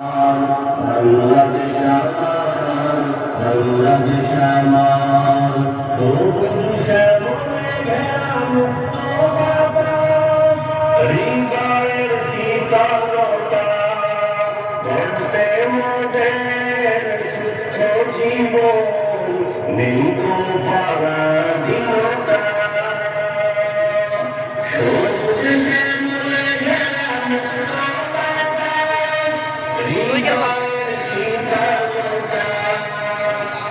বাংলাদেশ আমার বাংলাদেশ আমার সবুজ শ্যামলে ঘেরা মুক্ত বাতাস হৃদয়ের শীতলতা গর্বে জীবন নেই কোনো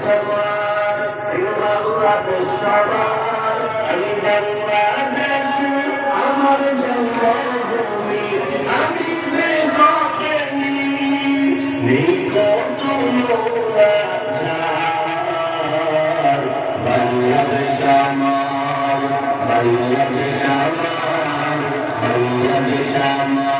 সবার বাংলাদেশ সবার আমি বাংলাদেশ আমার জন্মভূমি আমি দেশপ্রেমী নিকট বাংলাদেশ আমার বাংলাদেশ আমার বাংলাদেশ আমার